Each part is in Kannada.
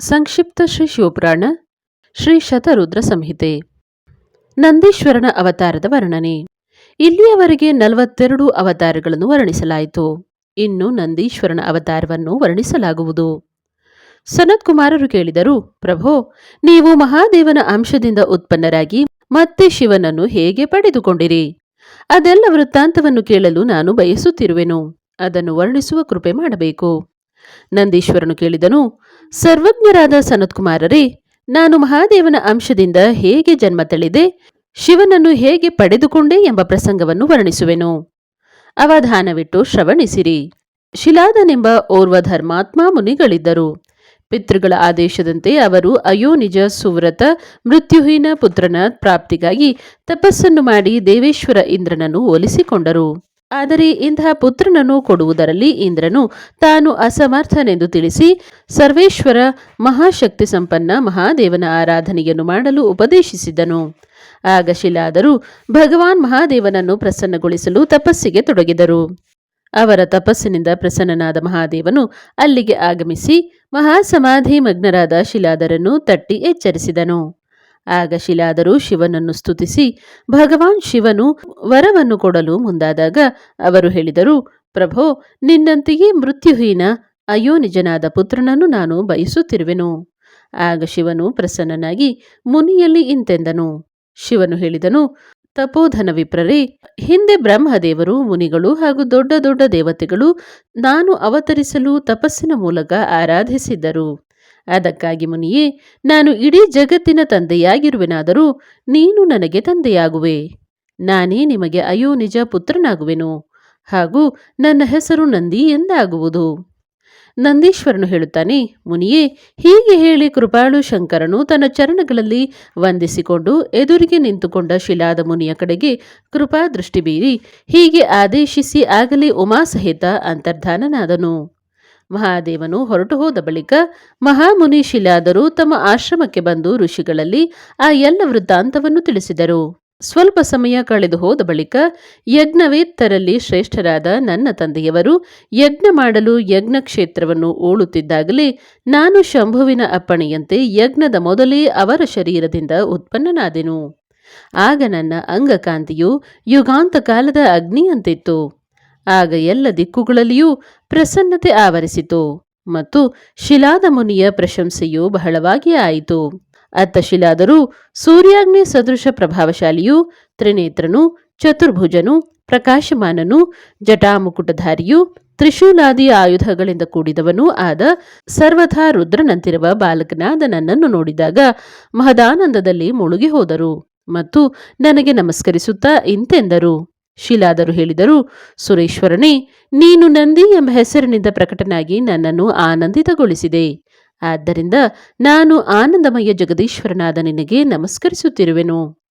ಸಂಕ್ಷಿಪ್ತ ಶ್ರೀ ಶಿವಪುರಾಣ, ಶ್ರೀ ಶತರುದ್ರ ಸಂಹಿತೆ. ನಂದೀಶ್ವರನ ಅವತಾರದ ವರ್ಣನೆ. ಇಲ್ಲಿಯವರೆಗೆ ನಲವತ್ತೆರಡು ಅವತಾರಗಳನ್ನು ವರ್ಣಿಸಲಾಯಿತು. ಇನ್ನು ನಂದೀಶ್ವರನ ಅವತಾರವನ್ನು ವರ್ಣಿಸಲಾಗುವುದು. ಸನತ್ ಕುಮಾರರು ಕೇಳಿದರು, ಪ್ರಭೋ, ನೀವು ಮಹಾದೇವನ ಅಂಶದಿಂದ ಉತ್ಪನ್ನರಾಗಿ ಮತ್ತೆ ಶಿವನನ್ನು ಹೇಗೆ ಪಡೆದುಕೊಂಡಿರಿ? ಅದೆಲ್ಲ ವೃತ್ತಾಂತವನ್ನು ಕೇಳಲು ನಾನು ಬಯಸುತ್ತಿರುವೆನು. ಅದನ್ನು ವರ್ಣಿಸುವ ಕೃಪೆ ಮಾಡಬೇಕು. ನಂದೀಶ್ವರನು ಕೇಳಿದನು ಸರ್ವಜ್ಞರಾದ ಸನತ್ಕುಮಾರರೇ, ನಾನು ಮಹಾದೇವನ ಅಂಶದಿಂದ ಹೇಗೆ ಜನ್ಮ ತಳೆದೆ, ಶಿವನನ್ನು ಹೇಗೆ ಪಡೆದುಕೊಂಡೆ ಎಂಬ ಪ್ರಸಂಗವನ್ನು ವರ್ಣಿಸುವೆನು. ಅವಧಾನವಿಟ್ಟು ಶ್ರವಣಿಸಿರಿ. ಶಿಲಾದನೆಂಬ ಓರ್ವ ಧರ್ಮಾತ್ಮ ಮುನಿಗಳಿದ್ದರು. ಪಿತೃಗಳ ಆದೇಶದಂತೆ ಅವರು ಅಯೋನಿಜ ಸುವ್ರತ, ಮೃತ್ಯುಹೀನ ಪುತ್ರನ ಪ್ರಾಪ್ತಿಗಾಗಿ ತಪಸ್ಸನ್ನು ಮಾಡಿ ದೇವೇಶ್ವರ ಇಂದ್ರನನ್ನು ಒಲಿಸಿಕೊಂಡರು. ಆದರೆ ಇಂತಹ ಪುತ್ರನನ್ನು ಕೊಡುವುದರಲ್ಲಿ ಇಂದ್ರನು ತಾನು ಅಸಮರ್ಥನೆಂದು ತಿಳಿಸಿ, ಸರ್ವೇಶ್ವರ ಮಹಾಶಕ್ತಿ ಸಂಪನ್ನ ಮಹಾದೇವನ ಆರಾಧನೆಯನ್ನು ಮಾಡಲು ಉಪದೇಶಿಸಿದನು. ಆಗ ಶಿಲಾದರು ಭಗವಾನ್ ಮಹಾದೇವನನ್ನು ಪ್ರಸನ್ನಗೊಳಿಸಲು ತಪಸ್ಸಿಗೆ ತೊಡಗಿದರು. ಅವರ ತಪಸ್ಸಿನಿಂದ ಪ್ರಸನ್ನನಾದ ಮಹಾದೇವನು ಅಲ್ಲಿಗೆ ಆಗಮಿಸಿ ಮಹಾಸಮಾಧಿ ಮಗ್ನರಾದ ಶಿಲಾದರನ್ನು ತಟ್ಟಿ ಎಚ್ಚರಿಸಿದನು. ಆಗ ಶಿಲಾದರು ಶಿವನನ್ನು ಸ್ತುತಿಸಿ ಭಗವಾನ್ ಶಿವನು ವರವನ್ನು ಕೊಡಲು ಮುಂದಾದಾಗ ಅವರು ಹೇಳಿದರು, ಪ್ರಭೋ, ನಿನ್ನಂತೆಯೇ ಮೃತ್ಯುಹೀನ ಅಯೋನಿಜನಾದ ಪುತ್ರನನ್ನು ನಾನು ಬಯಸುತ್ತಿರುವೆನು. ಆಗ ಶಿವನು ಪ್ರಸನ್ನನಾಗಿ, ಮುನಿಯಲ್ಲಿ ಇಂತೆಂದನು. ಶಿವನು ಹೇಳಿದನು, ತಪೋಧನ ವಿಪ್ರರೇ, ಹಿಂದೆ ಬ್ರಹ್ಮದೇವರು, ಮುನಿಗಳು ಹಾಗೂ ದೊಡ್ಡ ದೊಡ್ಡ ದೇವತೆಗಳು ನಾನು ಅವತರಿಸಲು ತಪಸ್ಸಿನ ಮೂಲಕ ಆರಾಧಿಸಿದ್ದರು. ಅದಕ್ಕಾಗಿ ಮುನಿಯೇ, ನಾನು ಇಡೀ ಜಗತ್ತಿನ ತಂದೆಯಾಗಿರುವೆನಾದರೂ ನೀನು ನನಗೆ ತಂದೆಯಾಗುವೆ. ನಾನೇ ನಿಮಗೆ ಅಯೋ ನಿಜ ಪುತ್ರನಾಗುವೆನು. ಹಾಗೂ ನನ್ನ ಹೆಸರು ನಂದಿ ಎಂದಾಗುವುದು. ನಂದೀಶ್ವರನು ಹೇಳುತ್ತಾನೆ, ಮುನಿಯೇ, ಹೀಗೆ ಹೇಳಿ ಕೃಪಾಳು ಶಂಕರನು ತನ್ನ ಚರಣಗಳಲ್ಲಿ ವಂದಿಸಿಕೊಂಡು ಎದುರಿಗೆ ನಿಂತುಕೊಂಡ ಶಿಲಾದ ಮುನಿಯ ಕಡೆಗೆ ಕೃಪಾ ದೃಷ್ಟಿ ಬೀರಿ ಹೀಗೆ ಆದೇಶಿಸಿ ಆಗಲೇ ಉಮಾಸಹಿತ ಅಂತರ್ಧಾನನಾದನು. ಮಹಾದೇವನು ಹೊರಟು ಹೋದ ಬಳಿಕ ಮಹಾಮುನಿ ಶಿಲಾದರು ತಮ್ಮ ಆಶ್ರಮಕ್ಕೆ ಬಂದು ಋಷಿಗಳಲ್ಲಿ ಆ ಎಲ್ಲ ವೃತ್ತಾಂತವನ್ನು ತಿಳಿಸಿದರು. ಸ್ವಲ್ಪ ಸಮಯ ಕಳೆದು ಹೋದ ಬಳಿಕ ಯಜ್ಞವೇತ್ತರಲ್ಲಿ ಶ್ರೇಷ್ಠರಾದ ನನ್ನ ತಂದೆಯವರು ಯಜ್ಞ ಮಾಡಲು ಯಜ್ಞ ಕ್ಷೇತ್ರವನ್ನು ಓಳುತ್ತಿದ್ದಾಗಲೇ ನಾನು ಶಂಭುವಿನ ಅಪ್ಪಣೆಯಂತೆ ಯಜ್ಞದ ಮೊದಲೇ ಅವರ ಶರೀರದಿಂದ ಉತ್ಪನ್ನನಾದೆನು. ಆಗ ನನ್ನ ಅಂಗಕಾಂತಿಯು ಯುಗಾಂತ ಕಾಲದ ಅಗ್ನಿಯಂತಿತ್ತು. ಆಗ ಎಲ್ಲ ದಿಕ್ಕುಗಳಲ್ಲಿಯೂ ಪ್ರಸನ್ನತೆ ಆವರಿಸಿತು ಮತ್ತು ಶಿಲಾದ ಮುನಿಯ ಪ್ರಶಂಸೆಯು ಬಹಳವಾಗಿ ಆಯಿತು. ಅತ್ತ ಶಿಲಾದರು ಸೂರ್ಯಾಗ್ನಿ ಸದೃಶ ಪ್ರಭಾವಶಾಲಿಯು, ತ್ರಿನೇತ್ರನು, ಚತುರ್ಭುಜನು, ಪ್ರಕಾಶಮಾನನು, ಜಟಾಮುಕುಟಧಾರಿಯು, ತ್ರಿಶೂಲಾದಿ ಆಯುಧಗಳಿಂದ ಕೂಡಿದವನೂ ಆದ ಸರ್ವಥಾ ರುದ್ರನಂತಿರುವ ಬಾಲಕನಾದ ನನ್ನನ್ನು ನೋಡಿದಾಗ ಮಹದಾನಂದದಲ್ಲಿ ಮುಳುಗಿ ಹೋದರು ಮತ್ತು ನನಗೆ ನಮಸ್ಕರಿಸುತ್ತಾ ಇಂತೆಂದರು. ಶಿಲಾದರು ಹೇಳಿದರು, ಸುರೇಶ್ವರನೇ, ನೀನು ನಂದಿ ಎಂಬ ಹೆಸರಿನಿಂದ ಪ್ರಕಟನಾಗಿ ನನ್ನನ್ನು ಆನಂದಿತಗೊಳಿಸಿದೆ. ಆದ್ದರಿಂದ ನಾನು ಆನಂದಮಯ ಜಗದೀಶ್ವರನಾದ ನಿನಗೆ ನಮಸ್ಕರಿಸುತ್ತಿರುವೆನು.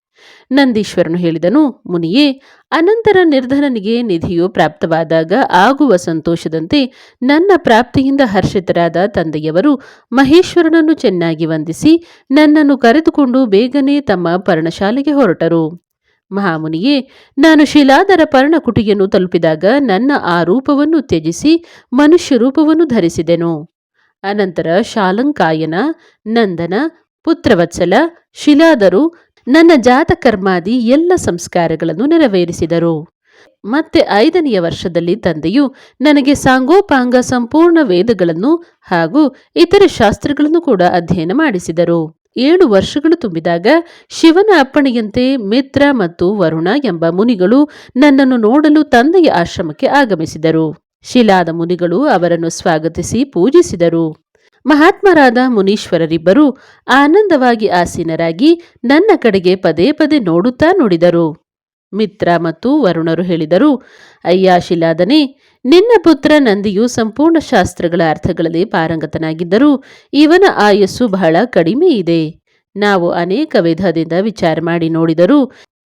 ನಂದೀಶ್ವರನು ಹೇಳಿದನು, ಮುನಿಯೇ, ಅನಂತರ ನಿರ್ಧನನಿಗೆ ನಿಧಿಯು ಪ್ರಾಪ್ತವಾದಾಗ ಆಗುವ ಸಂತೋಷದಂತೆ ನನ್ನ ಪ್ರಾಪ್ತಿಯಿಂದ ಹರ್ಷಿತರಾದ ತಂದೆಯವರು ಮಹೇಶ್ವರನನ್ನು ಚೆನ್ನಾಗಿ ವಂದಿಸಿ ನನ್ನನ್ನು ಕರೆದುಕೊಂಡು ಬೇಗನೆ ತಮ್ಮ ಪರ್ಣಶಾಲೆಗೆ ಹೊರಟರು. ಮಹಾಮುನಿಯೇ, ನಾನು ಶಿಲಾದರ ಪರ್ಣಕುಟಿಯನ್ನು ತಲುಪಿದಾಗ ನನ್ನ ಆ ರೂಪವನ್ನು ತ್ಯಜಿಸಿ ಮನುಷ್ಯ ರೂಪವನ್ನು ಧರಿಸಿದೆನು. ಅನಂತರ ಶಾಲಂಕಾಯನ, ನಂದನ, ಪುತ್ರವತ್ಸಲ ಶಿಲಾದರು ನನ್ನ ಜಾತಕರ್ಮಾದಿ ಎಲ್ಲ ಸಂಸ್ಕಾರಗಳನ್ನು ನೆರವೇರಿಸಿದರು. ಮತ್ತೆ ಐದನೆಯ ವರ್ಷದಲ್ಲಿ ತಂದೆಯು ನನಗೆ ಸಾಂಗೋಪಾಂಗ ಸಂಪೂರ್ಣ ವೇದಗಳನ್ನು ಹಾಗೂ ಇತರ ಶಾಸ್ತ್ರಗಳನ್ನು ಕೂಡ ಅಧ್ಯಯನ ಮಾಡಿಸಿದರು. ಏಳು ವರ್ಷಗಳು ತುಂಬಿದಾಗ ಶಿವನ ಅಪ್ಪಣೆಯಂತೆ ಮಿತ್ರ ಮತ್ತು ವರುಣ ಎಂಬ ಮುನಿಗಳು ನನ್ನನ್ನು ನೋಡಲು ತಂದೆಯ ಆಶ್ರಮಕ್ಕೆ ಆಗಮಿಸಿದರು. ಶಿಲಾದ ಮುನಿಗಳು ಅವರನ್ನು ಸ್ವಾಗತಿಸಿ ಪೂಜಿಸಿದರು. ಮಹಾತ್ಮರಾದ ಮುನೀಶ್ವರರಿಬ್ಬರು ಆನಂದವಾಗಿ ಆಸೀನರಾಗಿ ನನ್ನ ಕಡೆಗೆ ಪದೇ ಪದೇ ನೋಡುತ್ತಾ ನುಡಿದರು. ಮಿತ್ರ ಮತ್ತು ವರುಣರು ಹೇಳಿದರು, ಅಯ್ಯ ಶಿಲಾದನೆ ನಿನ್ನ ಪುತ್ರ ನಂದಿಯು ಸಂಪೂರ್ಣ ಶಾಸ್ತ್ರಗಳ ಅರ್ಥಗಳಲ್ಲಿ ಪಾರಂಗತನಾಗಿದ್ದರೂ ಇವನ ಆಯಸ್ಸು ಬಹಳ ಕಡಿಮೆ ಇದೆ. ನಾವು ಅನೇಕ ವಿಧದಿಂದ ವಿಚಾರ ಮಾಡಿ ನೋಡಿದರೂ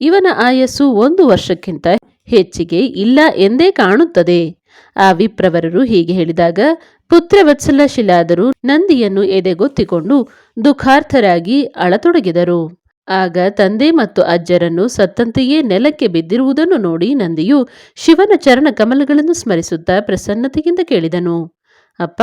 ಇವನ ಆಯಸ್ಸು ಒಂದು ವರ್ಷಕ್ಕಿಂತ ಹೆಚ್ಚಿಗೆ ಇಲ್ಲ ಎಂದೇ ಕಾಣುತ್ತದೆ. ಆ ವಿಪ್ರವರರು ಹೀಗೆ ಹೇಳಿದಾಗ ಪುತ್ರವತ್ಸಲ ಶಿಲಾದರು ನಂದಿಯನ್ನು ಎದೆಗೊತ್ತಿಕೊಂಡು ದುಃಖಾರ್ಥರಾಗಿ ಅಳತೊಡಗಿದರು. ಆಗ ತಂದೆ ಮತ್ತು ಅಜ್ಜರನ್ನು ಸತ್ತಂತೆಯೇ ನೆಲಕ್ಕೆ ಬಿದ್ದಿರುವುದನ್ನು ನೋಡಿ ನಂದಿಯು ಶಿವನ ಚರಣ ಕಮಲಗಳನ್ನು ಸ್ಮರಿಸುತ್ತಾ ಪ್ರಸನ್ನತೆಯಿಂದ ಕೇಳಿದನು, ಅಪ್ಪ,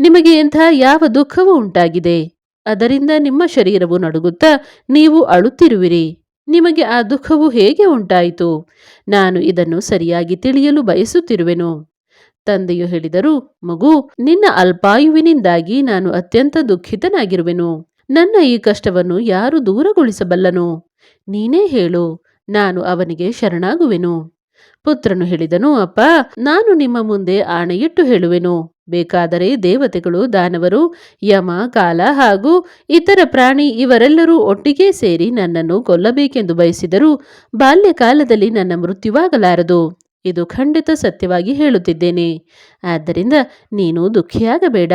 ನಿಮಗೆ ಎಂಥ ಯಾವ ದುಃಖವೂ ಉಂಟಾಗಿದೆ. ಅದರಿಂದ ನಿಮ್ಮ ಶರೀರವು ನಡುಗುತ್ತಾ ನೀವು ಅಳುತ್ತಿರುವಿರಿ. ನಿಮಗೆ ಆ ದುಃಖವು ಹೇಗೆ ಉಂಟಾಯಿತು? ನಾನು ಇದನ್ನು ಸರಿಯಾಗಿ ತಿಳಿಯಲು ಬಯಸುತ್ತಿರುವೆನು. ತಂದೆಯು ಹೇಳಿದರು, ಮಗು, ನಿನ್ನ ಅಲ್ಪಾಯುವಿನಿಂದಾಗಿ ನಾನು ಅತ್ಯಂತ ದುಃಖಿತನಾಗಿರುವೆನು. ನನ್ನ ಈ ಕಷ್ಟವನ್ನು ಯಾರು ದೂರಗೊಳಿಸಬಲ್ಲನು? ನೀನೇ ಹೇಳು, ನಾನು ಅವನಿಗೆ ಶರಣಾಗುವೆನು. ಪುತ್ರನು ಹೇಳಿದನು, ಅಪ್ಪ, ನಾನು ನಿಮ್ಮ ಮುಂದೆ ಆಣೆಯಿಟ್ಟು ಹೇಳುವೆನು. ಬೇಕಾದರೆ ದೇವತೆಗಳು, ದಾನವರು, ಯಮ, ಕಾಲ ಹಾಗೂ ಇತರ ಪ್ರಾಣಿ ಇವರೆಲ್ಲರೂ ಒಟ್ಟಿಗೆ ಸೇರಿ ನನ್ನನ್ನು ಕೊಲ್ಲಬೇಕೆಂದು ಬಯಸಿದರೂ ಬಾಲ್ಯಕಾಲದಲ್ಲಿ ನನ್ನ ಮೃತ್ಯುವಾಗಲಾರದು. ಇದು ಖಂಡಿತ ಸತ್ಯವಾಗಿ ಹೇಳುತ್ತಿದ್ದೇನೆ. ಆದ್ದರಿಂದ ನೀನು ದುಃಖಿಯಾಗಬೇಡ.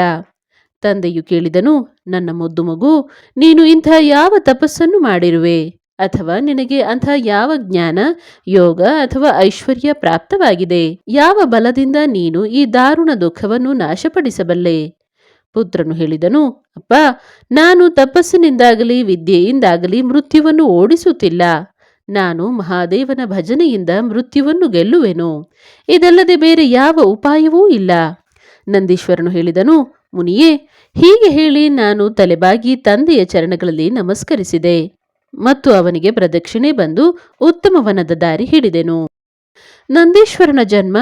ತಂದೆಯು ಕೇಳಿದನು, ನನ್ನ ಮುದ್ದು ಮಗು, ನೀನು ಇಂಥ ಯಾವ ತಪಸ್ಸನ್ನು ಮಾಡಿರುವೆ? ಅಥವಾ ನಿನಗೆ ಅಂಥ ಯಾವ ಜ್ಞಾನ, ಯೋಗ ಅಥವಾ ಐಶ್ವರ್ಯ ಪ್ರಾಪ್ತವಾಗಿದೆ? ಯಾವ ಬಲದಿಂದ ನೀನು ಈ ದಾರುಣ ದುಃಖವನ್ನು ನಾಶಪಡಿಸಬಲ್ಲೆ? ಪುತ್ರನು ಹೇಳಿದನು, ಅಪ್ಪ, ನಾನು ತಪಸ್ಸಿನಿಂದಾಗಲಿ ವಿದ್ಯೆಯಿಂದಾಗಲಿ ಮೃತ್ಯುವನ್ನು ಓಡಿಸುತ್ತಿಲ್ಲ. ನಾನು ಮಹಾದೇವನ ಭಜನೆಯಿಂದ ಮೃತ್ಯುವನ್ನು ಗೆಲ್ಲುವೆನು. ಇದಲ್ಲದೆ ಬೇರೆ ಯಾವ ಉಪಾಯವೂ ಇಲ್ಲ. ನಂದೀಶ್ವರನು ಹೇಳಿದನು ಮುನಿಯೇ, ಹೀಗೆ ಹೇಳಿ ನಾನು ತಲೆಬಾಗಿ ತಂದೆಯ ಚರಣಗಳಲ್ಲಿ ನಮಸ್ಕರಿಸಿದೆ ಮತ್ತು ಅವನಿಗೆ ಪ್ರದಕ್ಷಿಣೆ ಬಂದು ಉತ್ತಮವನದ ದಾರಿ ಹಿಡಿದೆನು. ನಂದೀಶ್ವರನ ಜನ್ಮ,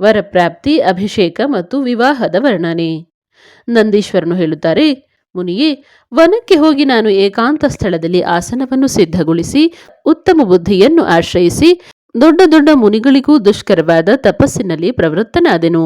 ವರಪ್ರಾಪ್ತಿ, ಅಭಿಷೇಕ ಮತ್ತು ವಿವಾಹದ ವರ್ಣನೆ. ನಂದೀಶ್ವರನು ಹೇಳುತ್ತಾರೆ, ಮುನಿಯೇ, ವನಕ್ಕೆ ಹೋಗಿ ನಾನು ಏಕಾಂತ ಸ್ಥಳದಲ್ಲಿ ಆಸನವನ್ನು ಸಿದ್ಧಗೊಳಿಸಿ, ಉತ್ತಮ ಬುದ್ಧಿಯನ್ನು ಆಶ್ರಯಿಸಿ, ದೊಡ್ಡ ದೊಡ್ಡ ಮುನಿಗಳಿಗೂ ದುಷ್ಕರವಾದ ತಪಸ್ಸಿನಲ್ಲಿ ಪ್ರವೃತ್ತನಾದೆನು.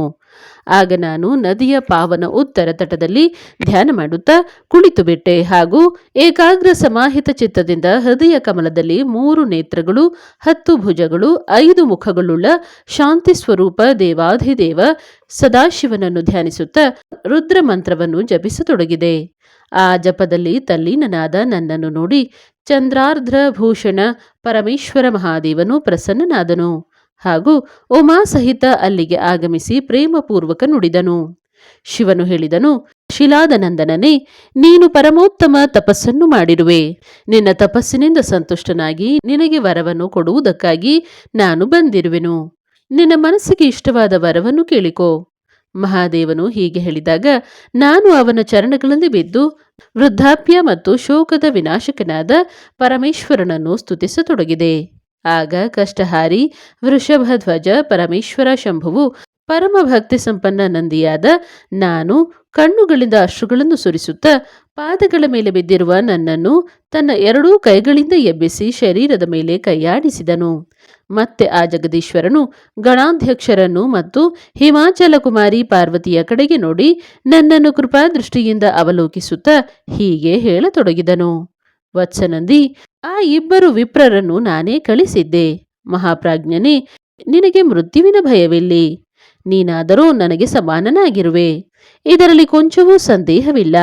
ಆಗ ನಾನು ನದಿಯ ಪಾವನ ಉತ್ತರ ತಟದಲ್ಲಿ ಧ್ಯಾನ ಮಾಡುತ್ತಾ ಕುಳಿತು ಬಿಟ್ಟೆ ಹಾಗೂ ಏಕಾಗ್ರ ಸಮಾಹಿತ ಚಿತ್ತದಿಂದ ಹೃದಯ ಕಮಲದಲ್ಲಿ ಮೂರು ನೇತ್ರಗಳು, ಹತ್ತು ಭುಜಗಳು, ಐದು ಮುಖಗಳುಳ್ಳ ಶಾಂತಿ ಸ್ವರೂಪ ದೇವಾಧಿದೇವ ಸದಾಶಿವನನ್ನು ಧ್ಯಾನಿಸುತ್ತಾ ರುದ್ರ ಮಂತ್ರವನ್ನು ಜಪಿಸತೊಡಗಿದೆ. ಆ ಜಪದಲ್ಲಿ ತಲ್ಲೀನನಾದ ನನ್ನನ್ನು ನೋಡಿ ಚಂದ್ರಾರ್ಧ್ರ ಭೂಷಣ ಪರಮೇಶ್ವರ ಮಹಾದೇವನು ಪ್ರಸನ್ನನಾದನು. ಹಾಗೂ ಉಮಾ ಸಹಿತ ಅಲ್ಲಿಗೆ ಆಗಮಿಸಿ ಪ್ರೇಮಪೂರ್ವಕ ನುಡಿದನು. ಶಿವನು ಹೇಳಿದನು, ಶಿಲಾದನಂದನನೇ, ನೀನು ಪರಮೋತ್ತಮ ತಪಸ್ಸನ್ನು ಮಾಡಿರುವೆ. ನಿನ್ನ ತಪಸ್ಸಿನಿಂದ ಸಂತುಷ್ಟನಾಗಿ ನಿನಗೆ ವರವನ್ನು ಕೊಡುವುದಕ್ಕಾಗಿ ನಾನು ಬಂದಿರುವೆನು. ನಿನ್ನ ಮನಸ್ಸಿಗೆ ಇಷ್ಟವಾದ ವರವನ್ನು ಕೇಳಿಕೋ. ಮಹಾದೇವನು ಹೀಗೆ ಹೇಳಿದಾಗ, ನಾನು ಅವನ ಚರಣಗಳಲ್ಲಿ ಬಿದ್ದು ವೃದ್ಧಾಪ್ಯ ಮತ್ತು ಶೋಕದ ವಿನಾಶಕನಾದ ಪರಮೇಶ್ವರನನ್ನು ಸ್ತುತಿಸತೊಡಗಿದೆ. ಆಗ ಕಷ್ಟಹಾರಿ ವೃಷಭಧ್ವಜ ಪರಮೇಶ್ವರ ಶಂಭುವು ಪರಮ ಭಕ್ತಿ ಸಂಪನ್ನ ನಂದಿಯಾದ ನಾನು ಕಣ್ಣುಗಳಿಂದ ಅಶ್ರುಗಳನ್ನು ಸುರಿಸುತ್ತಾ ಪಾದಗಳ ಮೇಲೆ ಬಿದ್ದಿರುವ ನನ್ನನ್ನು ತನ್ನ ಎರಡೂ ಕೈಗಳಿಂದ ಎಬ್ಬಿಸಿ ಶರೀರದ ಮೇಲೆ ಕೈಯಾಡಿಸಿದನು. ಮತ್ತೆ ಆ ಜಗದೀಶ್ವರನು ಗಣಾಧ್ಯಕ್ಷರನ್ನು ಮತ್ತು ಹಿಮಾಚಲ ಕುಮಾರಿ ಪಾರ್ವತಿಯ ಕಡೆಗೆ ನೋಡಿ ನನ್ನನ್ನು ಕೃಪಾದೃಷ್ಟಿಯಿಂದ ಅವಲೋಕಿಸುತ್ತಾ ಹೀಗೆ ಹೇಳತೊಡಗಿದನು. ವತ್ಸನಂದಿ ಆ ಇಬ್ಬರು ವಿಪ್ರರನ್ನು ನಾನೇ ಕಳಿಸಿದ್ದೆ. ಮಹಾಪ್ರಾಜ್ಞನೇ, ನಿನಗೆ ಮೃತ್ಯುವಿನ ಭಯವಿಲ್ಲಿ. ನೀನಾದರೂ ನನಗೆ ಸಮಾನನಾಗಿರುವೆ. ಇದರಲ್ಲಿ ಕೊಂಚವೂ ಸಂದೇಹವಿಲ್ಲ.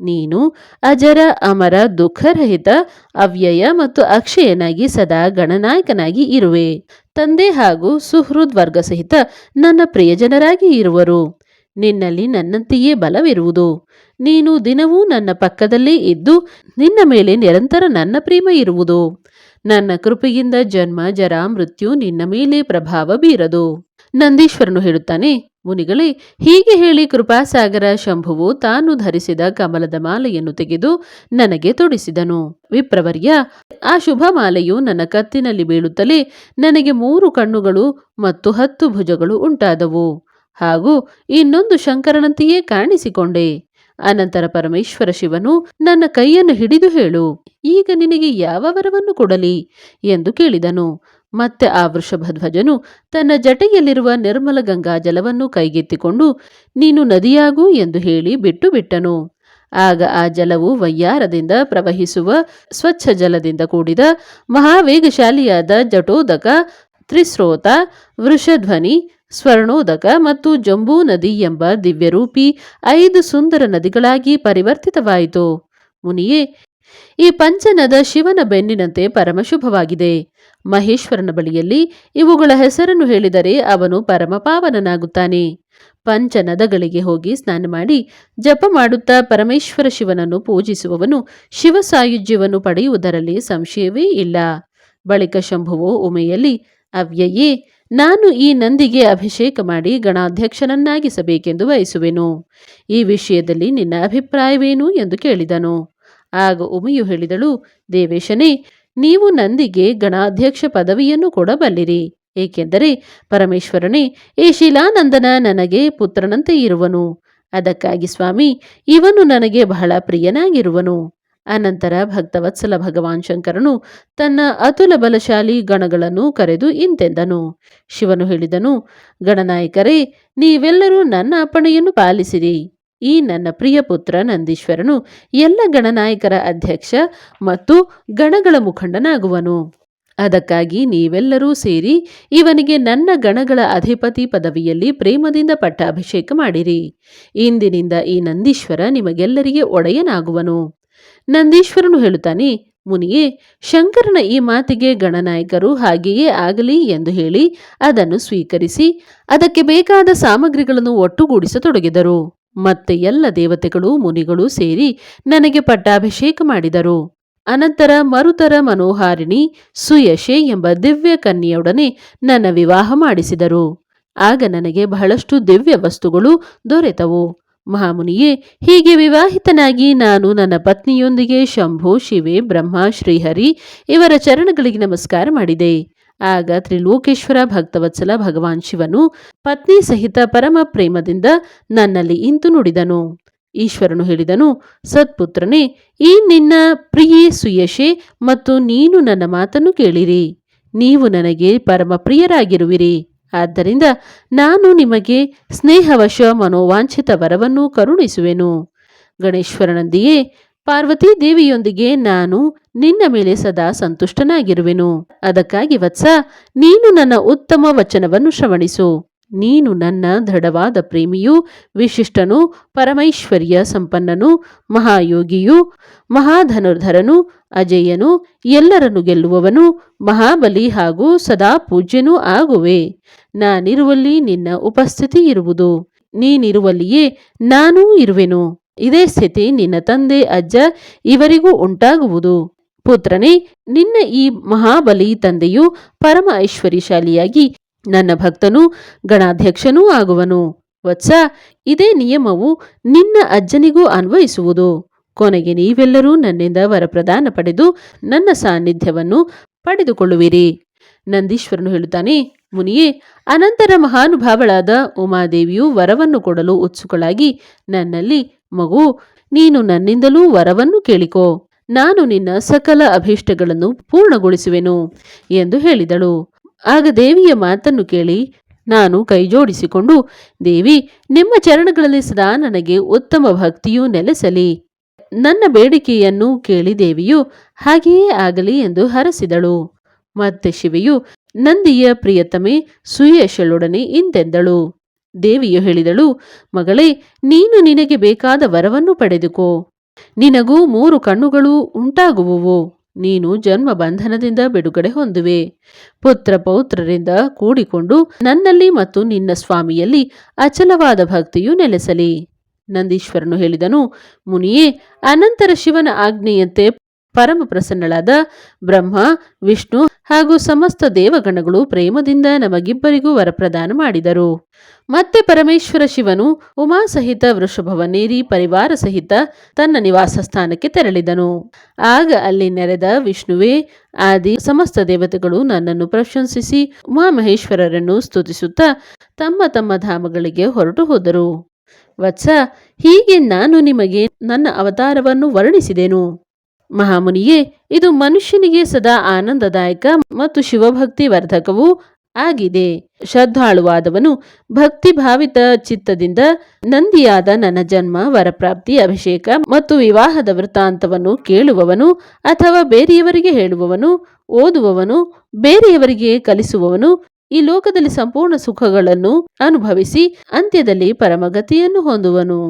ನೀನು ಅಜರ, ಅಮರ, ದುಃಖರಹಿತ, ಅವ್ಯಯ ಮತ್ತು ಅಕ್ಷಯನಾಗಿ ಸದಾ ಗಣನಾಯಕನಾಗಿ ಇರುವೆ. ತಂದೆ ಹಾಗೂ ಸುಹೃದ್ ವರ್ಗ ಸಹಿತ ನನ್ನ ಪ್ರಿಯಜನರಾಗಿ ಇರುವರು. ನಿನ್ನಲ್ಲಿ ನನ್ನಂತೆಯೇ ಬಲವಿರುವುದು. ನೀನು ದಿನವೂ ನನ್ನ ಪಕ್ಕದಲ್ಲೇ ಇದ್ದು, ನಿನ್ನ ಮೇಲೆ ನಿರಂತರ ನನ್ನ ಪ್ರೇಮ ಇರುವುದು. ನನ್ನ ಕೃಪೆಯಿಂದ ಜನ್ಮ, ಜರ, ಮೃತ್ಯು ನಿನ್ನ ಮೇಲೆ ಪ್ರಭಾವ ಬೀರದು. ನಂದೀಶ್ವರನು ಹೇಳುತ್ತಾನೆ, ಮುನಿಗಳೇ, ಹೀಗೆ ಹೇಳಿ ಕೃಪಾಸಾಗರ ಶಂಭುವು ತಾನು ಧರಿಸಿದ ಕಮಲದ ಮಾಲೆಯನ್ನು ತೆಗೆದು ನನಗೆ ತೊಡಿಸಿದನು. ವಿಪ್ರವರ್ಯ, ಆ ಶುಭ ಮಾಲೆಯು ನನ್ನ ಕತ್ತಿನಲ್ಲಿ ಬೀಳುತ್ತಲೇ ನನಗೆ ಮೂರು ಕಣ್ಣುಗಳು ಮತ್ತು ಹತ್ತು ಭುಜಗಳು ಉಂಟಾದವು. ಹಾಗೂ ಇನ್ನೊಂದು ಶಂಕರನಂತೆಯೇ ಕಾಣಿಸಿಕೊಂಡೆ. ಅನಂತರ ಪರಮೇಶ್ವರ ಶಿವನು, ನನ್ನ ಕೈಯನ್ನು ಹಿಡಿದು ಹೇಳು, ಈಗ ನಿನಗೆ ಯಾವ ವರವನ್ನು ಕೊಡಲಿ? ಎಂದು ಕೇಳಿದನು. ಮತ್ತೆ ಆ ವೃಷಭಧ್ವಜನು, ತನ್ನ ಜಟೆಯಲ್ಲಿರುವ ನಿರ್ಮಲ ಗಂಗಾ ಜಲವನ್ನು ಕೈಗೆತ್ತಿಕೊಂಡು ನೀನು ನದಿಯಾಗು ಎಂದು ಹೇಳಿ ಬಿಟ್ಟು ಬಿಟ್ಟನು ಆಗ ಆ ಜಲವು ವಯ್ಯಾರದಿಂದ ಪ್ರವಹಿಸುವ ಸ್ವಚ್ಛ ಜಲದಿಂದ ಕೂಡಿದ ಮಹಾವೇಗಶಾಲಿಯಾದ ಜಟೋದಕ ತ್ರಿಸ್ರೋತ ವೃಷಧ್ವನಿ ಸ್ವರ್ಣೋದಕ ಮತ್ತು ಜಂಬೂ ನದಿ ಎಂಬ ದಿವ್ಯರೂಪಿ ಐದು ಸುಂದರ ನದಿಗಳಾಗಿ ಪರಿವರ್ತಿತವಾಯಿತು. ಮುನಿಯೇ, ಈ ಪಂಚನದ ಶಿವನ ಬೆನ್ನಿನಂತೆ ಪರಮಶುಭವಾಗಿದೆ. ಮಹೇಶ್ವರನ ಬಳಿಯಲ್ಲಿ ಇವುಗಳ ಹೆಸರನ್ನು ಹೇಳಿದರೆ ಅವನು ಪರಮಪಾವನನಾಗುತ್ತಾನೆ. ಪಂಚನದಗಳಿಗೆ ಹೋಗಿ ಸ್ನಾನ ಮಾಡಿ ಜಪ ಮಾಡುತ್ತಾ ಪರಮೇಶ್ವರ ಶಿವನನ್ನು ಪೂಜಿಸುವವನು ಶಿವ ಸಾಯುಜ್ಯವನ್ನು ಪಡೆಯುವುದರಲ್ಲಿ ಸಂಶಯವೇ ಇಲ್ಲ. ಬಳಿಕ ಶಂಭುವು ಉಮೆಯಲ್ಲಿ, ಅವ್ಯಯೇ ನಾನು ಈ ನಂದಿಗೆ ಅಭಿಷೇಕ ಮಾಡಿ ಗಣಾಧ್ಯಕ್ಷನನ್ನಾಗಿಸಬೇಕೆಂದು ಬಯಸುವೆನು. ಈ ವಿಷಯದಲ್ಲಿ ನಿನ್ನ ಅಭಿಪ್ರಾಯವೇನು ಎಂದು ಕೇಳಿದನು. ಆಗ ಉಮಿಯು ಹೇಳಿದಳು, ದೇವೇಶನೇ, ನೀವು ನಂದಿಗೆ ಗಣಾಧ್ಯಕ್ಷ ಪದವಿಯನ್ನು ಕೊಡಬಲ್ಲಿರಿ, ಏಕೆಂದರೆ ಪರಮೇಶ್ವರನೇ, ಈ ಶಿಲಾನಂದನ ನನಗೆ ಪುತ್ರನಂತೆ ಇರುವನು. ಅದಕ್ಕಾಗಿ ಸ್ವಾಮಿ, ಇವನು ನನಗೆ ಬಹಳ ಪ್ರಿಯನಾಗಿರುವನು. ಅನಂತರ ಭಕ್ತವತ್ಸಲ ಭಗವಾನ್ ಶಂಕರನು ತನ್ನ ಅತುಲ ಬಲಶಾಲಿ ಗಣಗಳನ್ನು ಕರೆದು ಇಂತೆಂದನು. ಶಿವನು ಹೇಳಿದನು, ಗಣನಾಯಕರೇ, ನೀವೆಲ್ಲರೂ ನನ್ನ ಅಪ್ಪಣೆಯನ್ನು ಪಾಲಿಸಿರಿ. ಈ ನನ್ನ ಪ್ರಿಯ ಪುತ್ರ ನಂದೀಶ್ವರನು ಎಲ್ಲ ಗಣನಾಯಕರ ಅಧ್ಯಕ್ಷ ಮತ್ತು ಗಣಗಳ ಮುಖಂಡನಾಗುವನು. ಅದಕ್ಕಾಗಿ ನೀವೆಲ್ಲರೂ ಸೇರಿ ಇವನಿಗೆ ನನ್ನ ಗಣಗಳ ಅಧಿಪತಿ ಪದವಿಯಲ್ಲಿ ಪ್ರೇಮದಿಂದ ಪಟ್ಟಾಭಿಷೇಕ ಮಾಡಿರಿ. ಇಂದಿನಿಂದ ಈ ನಂದೀಶ್ವರ ನಿಮಗೆಲ್ಲರಿಗೆ ಒಡೆಯನಾಗುವನು. ನಂದೀಶ್ವರನು ಹೇಳುತ್ತಾನೆ, ಮುನಿಯೇ, ಶಂಕರನ ಈ ಮಾತಿಗೆ ಗಣನಾಯಕರು ಹಾಗೆಯೇ ಆಗಲಿ ಎಂದು ಹೇಳಿ ಅದನ್ನು ಸ್ವೀಕರಿಸಿ ಅದಕ್ಕೆ ಬೇಕಾದ ಸಾಮಗ್ರಿಗಳನ್ನು ಒಟ್ಟುಗೂಡಿಸತೊಡಗಿದರು. ಮತ್ತೆ ಎಲ್ಲ ದೇವತೆಗಳು ಮುನಿಗಳು ಸೇರಿ ನನಗೆ ಪಟ್ಟಾಭಿಷೇಕ ಮಾಡಿದರು. ಅನಂತರ ಮರುತರ ಮನೋಹಾರಿಣಿ ಸುಯಶೆ ಎಂಬ ದಿವ್ಯ ಕನ್ಯೆಯೊಡನೆ ನನ್ನ ವಿವಾಹ ಮಾಡಿಸಿದರು. ಆಗ ನನಗೆ ಬಹಳಷ್ಟು ದಿವ್ಯ ವಸ್ತುಗಳು ದೊರೆತವು. ಮಹಾಮುನಿಯೇ, ಹೀಗೆ ವಿವಾಹಿತನಾಗಿ ನಾನು ನನ್ನ ಪತ್ನಿಯೊಂದಿಗೆ ಶಂಭು, ಶಿವೆ, ಬ್ರಹ್ಮ, ಶ್ರೀಹರಿ ಇವರ ಚರಣಗಳಿಗೆ ನಮಸ್ಕಾರ ಮಾಡಿದೆ. ಆಗ ತ್ರಿಲೋಕೇಶ್ವರ ಭಕ್ತವತ್ಸಲ ಭಗವಾನ್ ಶಿವನು ಪತ್ನಿ ಸಹಿತ ಪರಮ ಪ್ರೇಮದಿಂದ ನನ್ನಲ್ಲಿ ಇಂತು ನುಡಿದನು. ಈಶ್ವರನು ಹೇಳಿದನು, ಸತ್ಪುತ್ರನೇ, ಈ ನಿನ್ನ ಪ್ರಿಯೆ ಸುಯಶೆ ಮತ್ತು ನೀನು ನನ್ನ ಮಾತನ್ನು ಕೇಳಿರಿ. ನೀವು ನನಗೆ ಪರಮ ಪ್ರಿಯರಾಗಿರುವಿರಿ. ಆದ್ದರಿಂದ ನಾನು ನಿಮಗೆ ಸ್ನೇಹವಶ ಮನೋವಾಂಛಿತ ವರವನ್ನು ಕರುಣಿಸುವೆನು. ಗಣೇಶ್ವರನಂದಿಯೇ, ಪಾರ್ವತೀ ದೇವಿಯೊಂದಿಗೆ ನಾನು ನಿನ್ನ ಮೇಲೆ ಸದಾ ಸಂತುಷ್ಟನಾಗಿರುವೆನು. ಅದಕ್ಕಾಗಿ ವತ್ಸ, ನೀನು ನನ್ನ ಉತ್ತಮ ವಚನವನ್ನು ಶ್ರವಣಿಸು. ನೀನು ನನ್ನ ದೃಢವಾದ ಪ್ರೇಮಿಯು, ವಿಶಿಷ್ಟನು, ಪರಮೈಶ್ವರ್ಯ ಸಂಪನ್ನನು, ಮಹಾಯೋಗಿಯು, ಮಹಾಧನುರ್ಧರನು, ಅಜೇಯನು, ಎಲ್ಲರನ್ನು ಗೆಲ್ಲುವವನು, ಮಹಾಬಲಿ ಹಾಗೂ ಸದಾ ಪೂಜ್ಯನೂ ಆಗುವೆ. ನಾನಿರುವಲ್ಲಿ ನಿನ್ನ ಉಪಸ್ಥಿತಿ ಇರುವುದು. ನೀನಿರುವಲ್ಲಿಯೇ ನಾನೂ ಇರುವೆನು. ಇದೇ ಸ್ಥಿತಿ ನಿನ್ನ ತಂದೆ, ಅಜ್ಜ, ಇವರಿಗೂ ಉಂಟಾಗುವುದು. ಪುತ್ರನೇ, ನಿನ್ನ ಈ ಮಹಾಬಲಿ ತಂದೆಯು ಪರಮ ಐಶ್ವರ್ಯಶಾಲಿಯಾಗಿ ನನ್ನ ಭಕ್ತನು, ಗಣಾಧ್ಯಕ್ಷನೂ ಆಗುವನು. ವತ್ಸ, ಇದೇ ನಿಯಮವು ನಿನ್ನ ಅಜ್ಜನಿಗೂ ಅನ್ವಯಿಸುವುದು. ಕೊನೆಗೆ ನೀವೆಲ್ಲರೂ ನನ್ನಿಂದ ವರಪ್ರದಾನ ಪಡೆದು ನನ್ನ ಸಾನ್ನಿಧ್ಯವನ್ನು ಪಡೆದುಕೊಳ್ಳುವಿರಿ. ನಂದೀಶ್ವರನು ಹೇಳುತ್ತಾನೆ, ಮುನಿಯೇ, ಅನಂತರ ಮಹಾನುಭಾವಳಾದ ಉಮಾದೇವಿಯು ವರವನ್ನು ಕೊಡಲು ಉತ್ಸುಕಳಾಗಿ ನನ್ನಲ್ಲಿ, ಮಗು, ನೀನು ನನ್ನಿಂದಲೂ ವರವನ್ನು ಕೇಳಿಕೋ. ನಾನು ನಿನ್ನ ಸಕಲ ಅಭೀಷ್ಟಗಳನ್ನು ಪೂರ್ಣಗೊಳಿಸುವೆನು ಎಂದು ಹೇಳಿದಳು. ಆಗ ದೇವಿಯ ಮಾತನ್ನು ಕೇಳಿ, ನಾನು ಕೈಜೋಡಿಸಿಕೊಂಡು, ದೇವಿ, ನಿಮ್ಮ ಚರಣಗಳಲ್ಲಿ ಸದಾ ನನಗೆ ಉತ್ತಮ ಭಕ್ತಿಯು ನೆಲೆಸಲಿ. ನನ್ನ ಬೇಡಿಕೆಯನ್ನು ಕೇಳಿ ದೇವಿಯು ಹಾಗೆಯೇ ಆಗಲಿ ಎಂದು ಹರಸಿದಳು. ಮತ್ತೆ ಶಿವೆಯು, ನಂದಿಯ ಪ್ರಿಯತಮೆ ಸುಯಶಳೊಡನೆ ಇಂದೆಂದಳು ದೇವಿಯು ಹೇಳಿದಳು, ಮಗಳೇ, ನೀನು ನಿನಗೆ ಬೇಕಾದ ವರವನ್ನು ಪಡೆದುಕೋ. ನಿನಗೂ ಮೂರು ಕಣ್ಣುಗಳು ಉಂಟಾಗುವುವು. ನೀನು ಜನ್ಮ ಬಂಧನದಿಂದ ಬಿಡುಗಡೆ ಹೊಂದುವೆ. ಪುತ್ರ ಪೌತ್ರರಿಂದ ಕೂಡಿಕೊಂಡು ನನ್ನಲ್ಲಿ ಮತ್ತು ನಿನ್ನ ಸ್ವಾಮಿಯಲ್ಲಿ ಅಚಲವಾದ ಭಕ್ತಿಯು ನೆಲೆಸಲಿ. ನಂದೀಶ್ವರನು ಹೇಳಿದನು, ಮುನಿಯೇ, ಅನಂತರ ಶಿವನ ಆಜ್ಞೆಯಂತೆ ಪರಮ ಪ್ರಸನ್ನಳಾದ ಬ್ರಹ್ಮ, ವಿಷ್ಣು ಹಾಗೂ ಸಮಸ್ತ ದೇವಗಣಗಳು ಪ್ರೇಮದಿಂದ ನಮಗಿಬ್ಬರಿಗೂ ವರಪ್ರದಾನ ಮಾಡಿದರು. ಮತ್ತೆ ಪರಮೇಶ್ವರ ಶಿವನು ಉಮಾ ಸಹಿತ ವೃಷಭವನೇರಿ ಪರಿವಾರ ಸಹಿತ ತನ್ನ ನಿವಾಸ ಸ್ಥಾನಕ್ಕೆ ತೆರಳಿದನು. ಆಗ ಅಲ್ಲಿ ನೆರೆದ ವಿಷ್ಣುವೇ, ಆದಿ ಸಮಸ್ತ ದೇವತೆಗಳು ನನ್ನನ್ನು ಪ್ರಶಂಸಿಸಿ ಉಮಾಮಹೇಶ್ವರರನ್ನು ಸ್ತುತಿಸುತ್ತಾ ತಮ್ಮ ತಮ್ಮ ಧಾಮಗಳಿಗೆ ಹೊರಟು ಹೋದರು. ವತ್ಸ, ಹೀಗೆ ನಾನು ನಿಮಗೆ ನನ್ನ ಅವತಾರವನ್ನು ವರ್ಣಿಸಿದೆನು. ಮಹಾಮುನಿಯೇ, ಇದು ಮನುಷ್ಯನಿಗೆ ಸದಾ ಆನಂದದಾಯಕ ಮತ್ತು ಶಿವಭಕ್ತಿ ವರ್ಧಕವೂ ಆಗಿದೆ. ಶ್ರದ್ಧಾಳುವಾದವನು ಭಕ್ತಿಭಾವಿತ ಚಿತ್ತದಿಂದ ನಂದಿಯಾದ ನನ್ನ ಜನ್ಮ, ವರಪ್ರಾಪ್ತಿ, ಅಭಿಷೇಕ ಮತ್ತು ವಿವಾಹದ ವೃತ್ತಾಂತವನ್ನು ಕೇಳುವವನು ಅಥವಾ ಬೇರೆಯವರಿಗೆ ಹೇಳುವವನು, ಓದುವವನು, ಬೇರೆಯವರಿಗೆ ಕಲಿಸುವವನು ಈ ಲೋಕದಲ್ಲಿ ಸಂಪೂರ್ಣ ಸುಖಗಳನ್ನು ಅನುಭವಿಸಿ ಅಂತ್ಯದಲ್ಲಿ ಪರಮಗತಿಯನ್ನು ಹೊಂದುವನು.